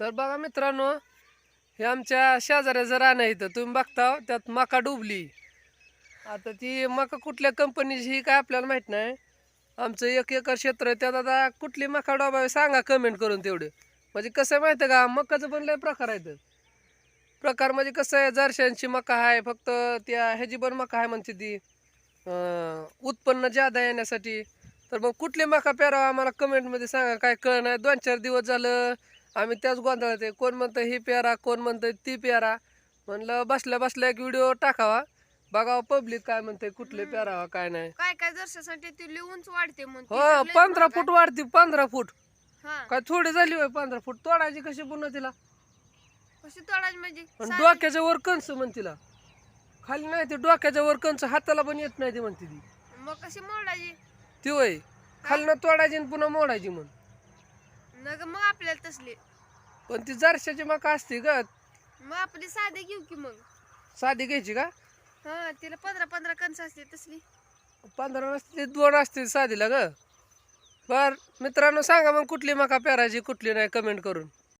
तर बघा मित्रांनो हे आमच्या शेजाऱ्याचं रान आहे इथं. तुम्ही बघता त्यात मका डुबली. आता ती मका कुठल्या कंपनीची ही काय आपल्याला माहीत नाही. आमचं एक एकर क्षेत्र आहे त्यात आता कुठली मका डोबावी सांगा कमेंट करून तेवढं. म्हणजे कसं आहे माहिती आहे का? मकाचं पण लय प्रकार आहेत. प्रकार म्हणजे कसं आहे जरशांची मका आहे फक्त त्या ह्याची पण मका आहे म्हणते ती. उत्पन्न जादा येण्यासाठी. तर मग कुठली मका पेरावा आम्हाला कमेंटमध्ये सांगा. काय कळ नाही दोन चार दिवस झालं आम्ही त्याच गोंधळात आहे. कोण म्हणतं ही पेरा कोण म्हणतं ती पेरा म्हणलं बसल्या बसल्या एक व्हिडिओ टाकावा. बघावं पब्लिक काय म्हणते कुठले. पेरावा काय नाही. काय काय जरशासाठी ती लिहूनच वाढते हो पंधरा फूट वाढती पंधरा फूट. हा. काय थोडी झाली होय पंधरा फूट. तोडायची कशी पुन्हा तिला? कशी तोडायची म्हणजे? आणि साधी- डोक्याच्या वर कंस म्हण तिला. खाली नाही ते डोक्याच्या वर कंस हाताला पण येत नाही ती म्हणते ती मग कशी मोडायची? ती वय खालनं तोडायची आणि पुन्हा मोडायची म्हण. नग मग आपल्याला तसली. पण ती जरशाची मका असते का मग आपली साधी घेऊ की मग. साधी घ्यायची का? हा तिला पंधरा पंधरा कणस असते तसली. पंधरा नसते दोन असते साधीला ग. बर मित्रांनो सांगा मग कुठली मका पेरायची कुठली नाही कमेंट करून.